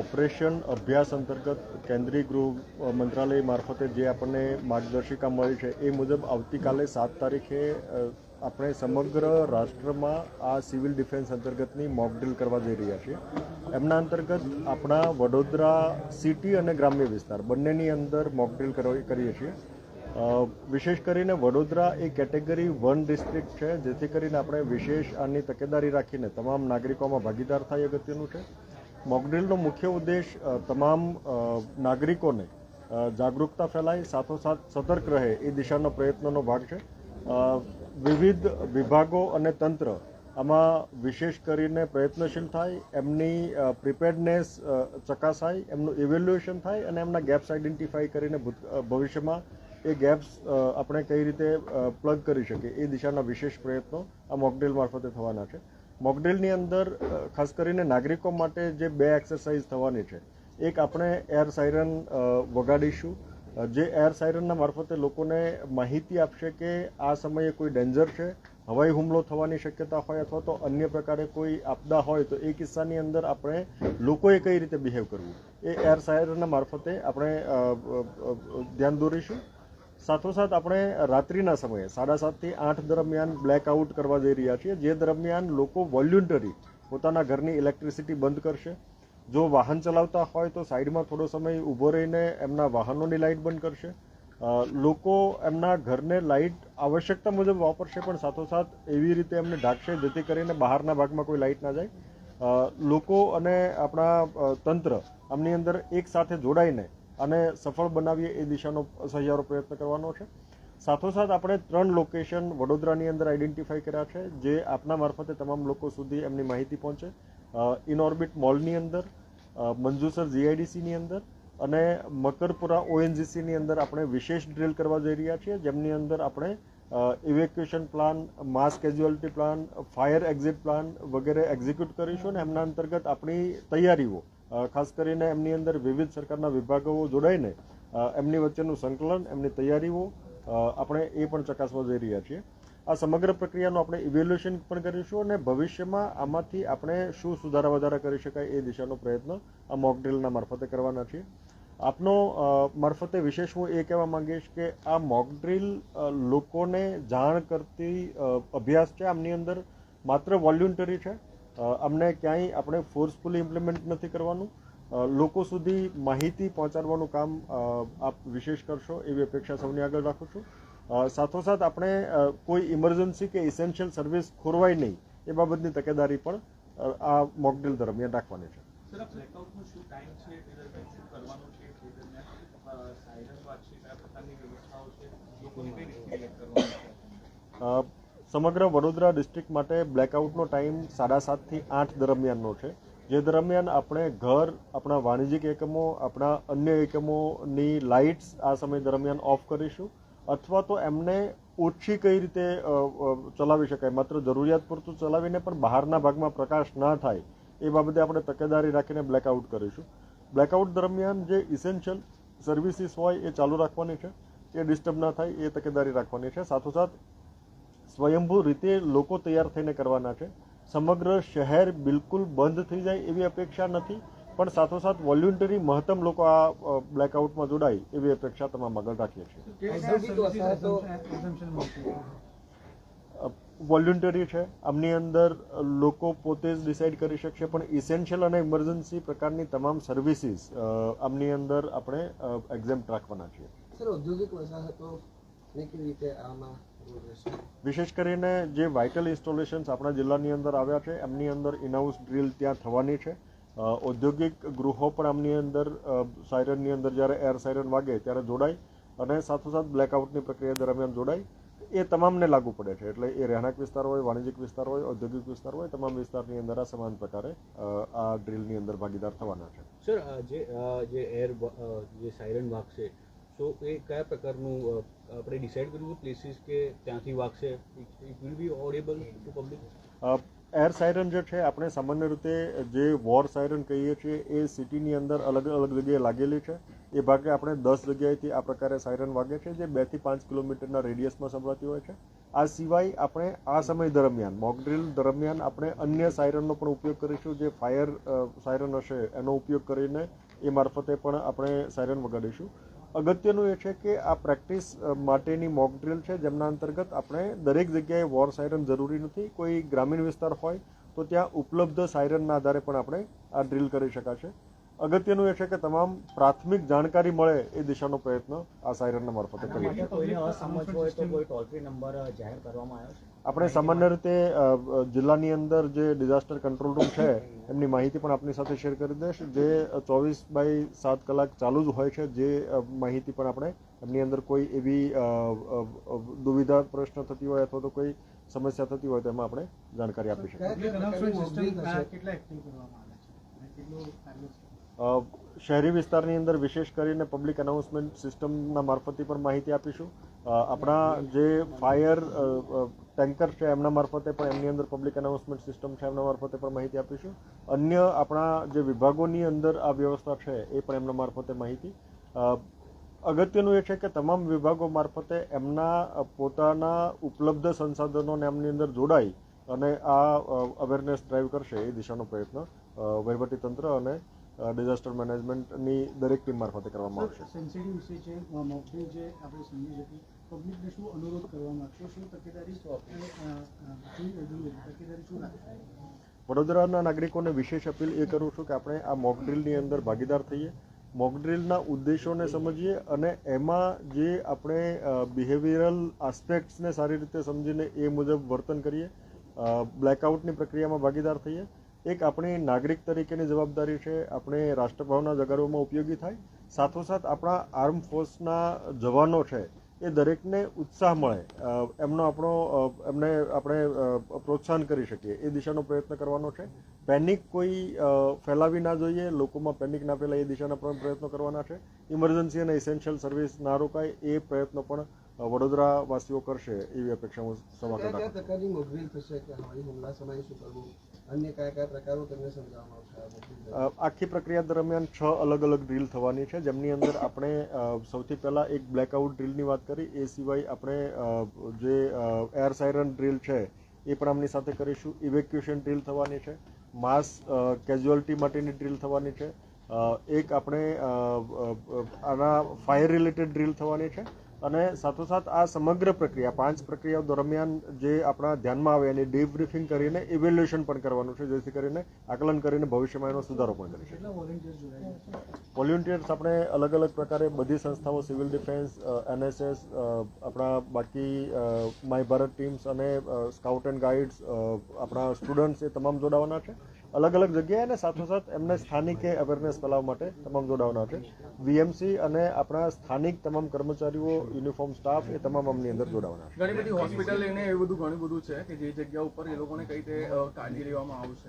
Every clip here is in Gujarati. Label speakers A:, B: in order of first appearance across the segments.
A: ઓપરેશન અભ્યાસ અંતર્ગત કેન્દ્રીય ગૃહ મંત્રાલય મારફતે જે આપણને માર્ગદર્શિકા મળી છે એ મુજબ આવતીકાલે સાત તારીખે આપણે સમગ્ર રાષ્ટ્રમાં આ સિવિલ ડિફેન્સ અંતર્ગતની મોક ડ્રીલ કરવા જઈ રહ્યા છીએ. એમના અંતર્ગત આપણા વડોદરા સિટી અને ગ્રામ્ય વિસ્તાર બંનેની અંદર મોક ડ્રીલ કરીએ છીએ. વિશેષ કરીને Vadodara A category one district છે, જેથી કરીને આપણે વિશેષ આની તકેદારી રાખીને તમામ નાગરિકોમાં ભાગીદાર થાય અગત્યનું છે. મોકડ્રીલનો મુખ્ય ઉદ્દેશ તમામ નાગરિકોને જાગૃતતા ફેલાય, સાથોસાથ સતર્ક રહે એ દિશાનો પ્રયત્નનો ભાગ છે. વિવિધ વિભાગો અને તંત્ર આમાં વિશેષ કરીને પ્રયત્નશીલ થાય, એમની પ્રિપેર્ડનેસ ચકાસાય, એમનું ઇવેલ્યુએશન થાય અને એમના ગેપ્સ આઈડેન્ટિફાઈ કરીને ભવિષ્યમાં એ ગેપ્સ આપણે કઈ રીતે પ્લગ કરી શકીએ, એ દિશાના વિશેષ પ્રયત્નો આ મોકડ્રીલ મારફતે થવાના છે. મોકડ્રીલની અંદર ખાસ કરીને નાગરિકો માટે જે બે એક્સરસાઇઝ થવાની છે. એક આપણે એર સાયરન વગાડીશું. જે એર સાયરનના મારફતે લોકોને માહિતી આપશે કે આ સમયે કોઈ ડેન્જર છે, હવાઈ હુમલો થવાની શક્યતા હોય અથવા તો અન્ય પ્રકારે કોઈ આપદા હોય તો એ કિસ્સાની અંદર આપણે લોકોએ કઈ રીતે બિહેવ કરવું. એ એર સાયરનના મારફતે આપણે ધ્યાન દોરીશું. સાથોસાથ આપણે રાત્રિના સમયે સાડા સાતથી આઠ દરમિયાન બ્લેકઆઉટ કરવા જઈ રહ્યા છીએ, જે દરમિયાન લોકો વોલ્યુન્ટરી પોતાના ઘરની ઇલેક્ટ્રિસિટી બંધ કરશે. જો વાહન ચલાવતા હોય તો સાઈડમાં થોડો સમય ઊભો રહીને એમના વાહનોની લાઇટ બંધ કરશે. લોકો એમના ઘરને લાઇટ આવશ્યકતા મુજબ વાપરશે, પણ સાથોસાથ એવી રીતે એમને ઢાંકશે જેથી કરીને બહારના ભાગમાં કોઈ લાઇટ ના જાય. લોકો અને આપણા તંત્ર આમની અંદર એક સાથે જોડાઈને અને સફળ બનાવીએ એ દિશાનો સહિયારો પ્રયત્ન કરવાનો છે. સાથોસાથ આપણે ત્રણ લોકેશન વડોદરાની અંદર આઈડેન્ટિફાઈ કર્યા છે, જે આપના મારફતે તમામ લોકો સુધી એમની માહિતી પહોંચે. ઇનઓર્બિટ મોલની અંદર મંજુસર જીઆઈડીસીની અંદર અને મકરપુરા ઓએનજીસીની અંદર આપણે વિશેષ ડ્રિલ કરવા જઈ રહ્યા છીએ. જેમની અંદર આપણે evacuation plan mass casualty plan fire exit plan વગેરે એક્ઝિક્યુટ કરીશું અને એમના અંતર્ગત આપણી તૈયારીઓ ખાસ કરીને એમની અંદર વિવિધ સરકારના વિભાગો જોડાઈને એમની વચ્ચેનું સંકલન, એમની તૈયારીઓ આપણે એ પણ ચકાસવા જઈ રહ્યા છીએ. આ સમગ્ર પ્રક્રિયાનું આપણે ઇવેલ્યુએશન પણ કરીશું અને ભવિષ્યમાં આમાંથી આપણે શું સુધારા વધારા કરી શકાય એ દિશાનો પ્રયત્ન આ મોક ડ્રીલના મારફતે કરવાના છીએ. આપનો મારફતે વિશેષ હું એ કહેવા માંગીશ કે આ મોકડ્રીલ લોકોને જાણ કરતી અભ્યાસ છે, આમની અંદર માત્ર વોલ્યુન્ટરી છે. અમને ક્યાંય આપણે ફોર્સફુલી ઇમ્પ્લિમેન્ટ નથી કરવાનું. લોકો સુધી માહિતી પહોંચાડવાનું કામ આપ વિશેષ કરશો એવી અપેક્ષા સૌની આગળ રાખું છું. સાથોસાથ આપણે કોઈ ઇમરજન્સી કે ઇસેન્શિયલ સર્વિસ ખોરવાય નહીં એ બાબતની તકેદારી પણ આ મોકડ્રીલ દરમિયાન રાખવાની છે.
B: સાયરન કયા પ્રકારની વ્યવસ્થાઓ છે લોકોને કઈ રીતે રિએક્ટ છે?
A: અ, સમગ્ર વડોદરા ડિસ્ટ્રિક્ટ માટે બ્લેકઆઉટનો ટાઈમ સાડા સાતથી આઠ દરમિયાનનો છે. જે દરમિયાન આપણે ઘર, આપણા વાણિજ્યિક એકમો, આપણા અન્ય એકમોની લાઇટ્સ આ સમય દરમિયાન ઓફ કરીશું અથવા તો એમને ઓછી કઈ રીતે ચલાવી શકાય. માત્ર જરૂરિયાત પૂરતું ચલાવીને પણ બહારના ભાગમાં પ્રકાશ ના થાય એ બાબતે આપણે તકેદારી રાખીને બ્લેકઆઉટ કરીશું. બ્લેકઆઉટ દરમિયાન જે ઇસેન્શિયલ સર્વિસીસ હોય એ ચાલુ રાખવાની છે. એ ડિસ્ટર્બ ના થાય એ તકેદારી રાખવાની છે. સાથોસાથ સ્વયંભૂ રીતે લોકો તૈયાર થઈને કરવાના છે. સમગ્ર શહેર બિલકુલ બંધ થઈ જાય એવી અપેક્ષા નથી, પણ સાથોસાથ વોલ્યુન્ટરી મહત્તમ લોકો આ બ્લેકઆઉટમાં જોડાય એવી અપેક્ષા તમામ આગળ રાખીએ છીએ. વોલ્યુન્ટરી છે, આમની અંદર લોકો પોતે જ ડિસાઇડ કરી શકશે, પણ ઇસેન્શિયલ અને ઇમરજન્સી પ્રકારની તમામ સર્વિસીસ આમની અંદર આપણે એક્ઝેમ્પ્ટ રાખવાના છીએ.
C: સર, ઔદ્યોગિક વસાહતો કેવી રીતે આમાં
A: વિશેષ કરીને જે વાઇટલ ઇન્સ્ટોલેશન્સ આપણા જિલ્લાની અંદર આવ્યા છે, એમની અંદર ઇનહાઉસ ડ્રીલ ત્યાં થવાની છે. ઔદ્યોગિક ગૃહો પણ આમની અંદર સાયરનની અંદર જ્યારે એર સાયરન વાગે ત્યારે જોડાય અને સાથોસાથ બ્લેકઆઉટની પ્રક્રિયા દરમિયાન જોડાય. એ તમામને લાગુ પડે છે. એટલે એ રહેણાંક વિસ્તાર હોય, વાણિજ્યિક વિસ્તાર હોય, ઔદ્યોગિક વિસ્તાર હોય, તમામ વિસ્તારની અંદર આ સમાન પ્રકારે આ ડ્રીલની અંદર ભાગીદાર થવાના છે.
D: સર જે જે એર જે સાયરન વાગશે, તો એ કયા પ્રકારનું આપણે ડિસાઇડ કર્યું પ્લેસીસ કે ત્યાંથી વાગશે? It will be audible to public
A: air siren જે છે, આપણે સામાન્ય રીતે જે વોર સાયરન કહીએ છીએ, એ સિટીની અંદર અલગ અલગ જગ્યાએ લાગેલી છે. એ ભાગે આપણે દસ જગ્યાએથી આ પ્રકારે સાયરન વાગે છે, જે બેથી પાંચ કિલોમીટરના રેડિયસમાં સંભળાતી હોય છે. આ સિવાય આપણે આ સમય દરમિયાન મોકડ્રીલ દરમિયાન આપણે અન્ય સાયરનનો પણ ઉપયોગ કરીશું, જે ફાયર સાયરન હશે, એનો ઉપયોગ કરીને એ મારફતે પણ આપણે સાયરન વગાડીશું. અગત્યનું એ છે કે આ પ્રેક્ટિસ માટેની મોક ડ્રિલ છે, જેમના અંતર્ગત આપણે દરેક જગ્યાએ વોર સાયરન જરૂરી નથી. કોઈ ગ્રામીણ વિસ્તાર હોય તો ત્યાં ઉપલબ્ધ સાયરનના આધારે પણ આપણે આ ડ્રીલ કરી શકાશે. અગત્યનું એ છે કે તમામ પ્રાથમિક જાણકારી મળે એ દિશાનો પ્રયત્ન આ સાયરનના મારફતે
E: આના
A: કરીએ.
E: માટે કોઈને અસમજ હોય તો કોઈ ટોલ ફ્રી નંબર જાહેર કરવામાં આવ્યો છે?
A: આપણે સામાન્ય રીતે જિલ્લાની અંદર જે ડિઝાસ્ટર કંટ્રોલ રૂમ છે એમની માહિતી પણ આપની સાથે શેર કરી દઈશ. જે ચોવીસ બાય સાત કલાક ચાલુ જ હોય છે જે માહિતી પણ આપણે એમની અંદર કોઈ એવી દુવિધા પ્રશ્ન થતી હોય અથવા તો કોઈ સમસ્યા થતી હોય તો એમાં આપણે જાણકારી આપી શકીએ. શહેરી વિસ્તારની અંદર વિશેષ કરીને પબ્લિક અનાઉન્સમેન્ટ સિસ્ટમના મારફતે પણ માહિતી આપીશું. આપણા જે ફાયર ટેન્કર છે એમના મારફતે પણ એમની અંદર પબ્લિક અનાઉન્સમેન્ટ સિસ્ટમ છે એમના મારફતે પણ માહિતી આપીશું. અન્ય આપણા જે વિભાગોની અંદર આ વ્યવસ્થા છે એ પણ એમના મારફતે માહિતી. અગત્યનું એ છે કે તમામ વિભાગો મારફતે એમના પોતાના ઉપલબ્ધ સંસાધનોને એમની અંદર જોડાઈ અને આ અવેરનેસ ડ્રાઈવ કરશે એ દિશાનો પ્રયત્ન વહીવટી વહીવટીતંત્ર અને ડિઝાસ્ટર મેનેજમેન્ટની દરેક ટીમ મારફતે કરવામાં આવશે.
F: સેન્સિટિવ વિષય છે મોકડ્રીલ જે આપણે સમજી શકીએ. પબ્લિકને શું અનુરોધ કરવા માંગશો? શું તકેદારી શું
A: વડોદરાના નાગરિકોને વિશેષ અપીલ એ કરું છું કે આપણે આ મોક ડ્રીલની અંદર ભાગીદાર થઈએ. મોક ડ્રીલના ઉદ્દેશોને સમજીએ અને એમાં જે આપણે બિહેવિયરલ આસ્પેક્ટ્સને સારી રીતે સમજીને એ મુજબ વર્તન કરીએ. બ્લેકઆઉટની પ્રક્રિયામાં ભાગીદાર થઈએ. એક આપણી નાગરિક તરીકેની જવાબદારી છે આપણે રાષ્ટ્રભાવના જગાડવામાં ઉપયોગી થાય. સાથોસાથ આપણા આર્મ ફોર્સના જવાનો છે એ દરેકને ઉત્સાહ મળે. એમનો આપણો એમને આપણે પ્રોત્સાહન કરી શકીએ. એ દિશાનો પ્રયત્ન કરવાનો છે. પેનિક કોઈ ફેલાવી ના જોઈએ. લોકોમાં પેનિક ના ફેલાય એ દિશાના પણ પ્રયત્નો કરવાના છે. ઇમરજન્સી અને એસેન્શિયલ સર્વિસ ના રોકાય એ પ્રયત્નો પણ વડોદરા વાસીઓ કરશે એવી અપેક્ષા હું સભા
C: અન્ય કયા કયા પ્રકારો તમને સમજાવવામાં
A: આખી પ્રક્રિયા દરમિયાન છ અલગ અલગ ડ્રીલ થવાની છે. જેમની અંદર આપણે સૌથી પહેલાં એક બ્લેકઆઉટ ડ્રીલની વાત કરી. એ સિવાય આપણે જે એર સાયરન ડ્રીલ છે, એ પણ આમની સાથે કરીશું. ઇવેક્યુએશન ડ્રીલ થવાની છે. માસ કેઝ્યુઅલ્ટી માટેની ડ્રીલ થવાની છે. એક આપણે આના ફાયર રિલેટેડ ડ્રીલ થવાની છે. અને સાથોસાથ આ સમગ્ર પ્રક્રિયા, પાંચ પ્રક્રિયાઓ દરમિયાન જે આપણા ધ્યાનમાં આવે એની ડીબ્રીફિંગ કરીને ઇવેલ્યુએશન પણ કરવાનું છે, જેથી કરીને આકલન કરીને ભવિષ્યમાં એનો સુધારો પણ કરી
F: શકે
A: વોલ્યુન્ટિયર્સ આપણે અલગ અલગ પ્રકારે બધી સંસ્થાઓ સિવિલ ડિફેન્સ એનએસએસ આપણા બાકી માય ભારત ટીમ્સ અને સ્કાઉટ એન્ડ ગાઈડ્સ આપણા સ્ટુડન્ટ્સ એ તમામ જોડાવાના છે. અલગ અલગ જગ્યાએ અને સાથોસાથ એમને સ્થાનિક અવેરનેસ ફેલાવવા માટે તમામ જોડાવાના છે. વીએમસી અને આપણા સ્થાનિક તમામ કર્મચારીઓ યુનિફોર્મ સ્ટાફ એ તમામ આમની અંદર જોડાવાના છે.
G: ઘણી બધી હોસ્પિટલ લઈને એવું બધું ઘણું બધું છે કે જે જગ્યા ઉપર એ લોકોને કઈ રીતે કાળજી લેવામાં આવશે.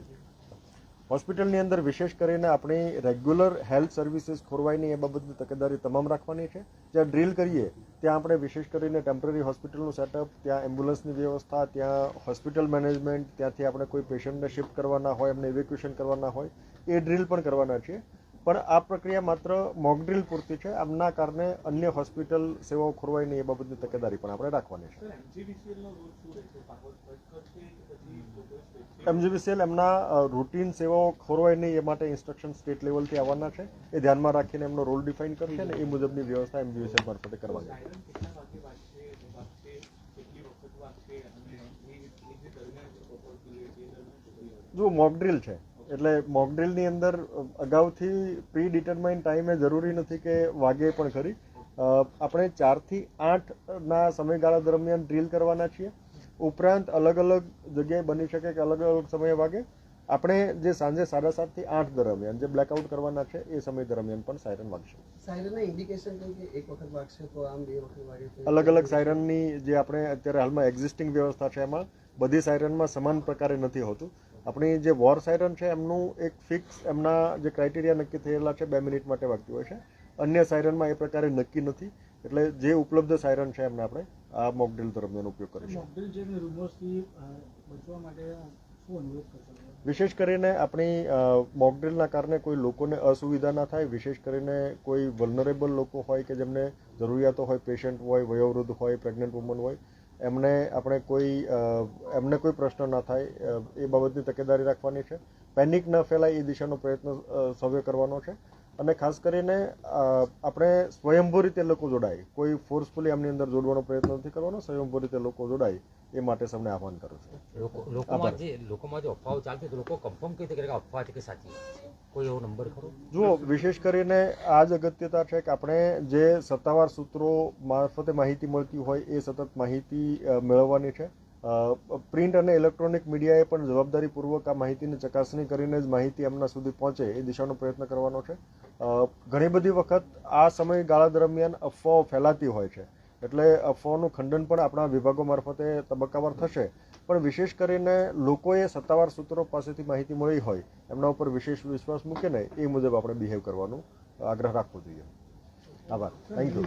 A: હોસ્પિટલની અંદર વિશેષ કરીને આપણી રેગ્યુલર હેલ્થ સર્વિસીસ ખોરવાય નહીં એ બાબતની તકેદારી તમામ રાખવાની છે. જ્યાં ડ્રીલ કરીએ, ત્યાં આપણે વિશેષ કરીને ટેમ્પરરી હોસ્પિટલનું સેટઅપ, ત્યાં એમ્બ્યુલન્સની વ્યવસ્થા, ત્યાં હોસ્પિટલ મેનેજમેન્ટ, ત્યાંથી આપણે કોઈ પેશન્ટને શિફ્ટ કરવાના હોય, એમને ઇવેક્યુએશન કરવાના હોય, એ ડ્રીલ પણ કરવાના છીએ. પણ આ પ્રક્રિયા માત્ર મોકડ્રીલ પૂરતી છે. આમના કારણે અન્ય હોસ્પિટલ સેવાઓ ખોરવાય નહીં એ બાબતની તકેદારી પણ આપણે રાખવાની છે.
B: એમજીવીસીએલ
A: એમના રૂટીન સેવાઓ ખોરવાય નહીં એ માટે ઇન્સ્ટ્રક્શન સ્ટેટ લેવલથી આવવાના છે. એ ધ્યાનમાં રાખીને એમનો રોલ ડિફાઇન કરશે અને એ મુજબની વ્યવસ્થા એમજીવીસીએલ મારફતે કરવાની
B: જો મોકડ્રીલ છે,
A: એટલે મોક ડ્રીલની અંદર અગાઉથી પ્રી ડિટરમાઇન ટાઈમે જરૂરી નથી કે વાગે પણ ખરી. આપણે ચારથી આઠના સમયગાળા દરમિયાન ડ્રીલ કરવાના છીએ. ઉપરાંત અલગ અલગ જગ્યાએ બની શકે કે અલગ અલગ સમયે વાગે. આપણે જે સાંજે સાડા સાતથી આઠ દરમિયાન જે બ્લેકઆઉટ કરવાના છે એ સમય દરમિયાન પણ સાયરન વાગશે
C: સાયરનના ઇન્ડિકેશન કે એક વખત વાગશે તો આમ બે વખત વાગે
A: અલગ અલગ સાયરનની જે આપણે અત્યારે હાલમાં એક્ઝિસ્ટિંગ વ્યવસ્થા છે એમાં બધી સાયરનમાં સમાન પ્રકારે નથી હોતું. આપણી જે વોર સાયરન છે એમનું એક ફિક્સ એમના જે ક્રાઇટેરિયા નક્કી થયેલા છે બે મિનિટ માટે વાગતી હોય છે. અન્ય સાયરનમાં એ પ્રકારે નક્કી નથી. એટલે જે ઉપલબ્ધ સાયરન છે એમને આપણે આ મોકડ્રીલ દરમિયાન ઉપયોગ કરીશું. વિશેષ કરીને આપણી મોકડ્રીલના કારણે કોઈ લોકોને અસુવિધા ના થાય. વિશેષ કરીને કોઈ વલનરેબલ લોકો હોય કે જેમને જરૂરિયાતો હોય પેશન્ટ હોય વયોવૃદ્ધ હોય પ્રેગ્નન્ટ વુમન હોય એમને આપણે કોઈ એમને કોઈ પ્રશ્ન ના થાય એ બાબતની તકેદારી રાખવાની છે. પેનિક ન ફેલાય એ દિશાનો પ્રયત્ન સૌએ કરવાનો છે. અને ખાસ કરીને આપણે સ્વયંભૂ રીતે લોકો જોડાય. કોઈ ફોર્સફુલી એમની અંદર જોડવાનો પ્રયત્ન નથી કરવાનો, સ્વયંભૂ રીતે લોકો જોડાય. એ માટે સૌને આહવાન કરું છું.
H: લોકોમાં જે લોકોમાં જે અફવાઓ ચાલતી લોકો કન્ફર્મ કહી કે અફવા છે કે સાચી કોઈ એવો નંબર ખરો?
A: જુઓ વિશેષ કરીને આ જ અગત્યતા છે કે આપણે જે સત્તાવાર સૂત્રો મારફતે માહિતી મળતી હોય એ સતત માહિતી મેળવવાની છે. પ્રિન્ટ અને ઇલેક્ટ્રોનિક મીડિયાએ પણ જવાબદારીપૂર્વક આ માહિતીની ચકાસણી કરીને જ માહિતી એમના સુધી પહોંચે એ દિશાનો પ્રયત્ન કરવાનો છે. ઘણી બધી વખત આ સમયગાળા દરમિયાન અફવાઓ ફેલાતી હોય છે. એટલે અફવાઓનું ખંડન પણ આપણા વિભાગો મારફતે તબક્કાવાર થશે. પણ વિશેષ કરીને લોકોએ સત્તાવાર સૂત્રો પાસેથી માહિતી મળી હોય, એમના ઉપર વિશેષ વિશ્વાસ મૂકે ને એ મુજબ આપણે બિહેવ કરવાનું આગ્રહ રાખવો જોઈએ. આભાર. Thank you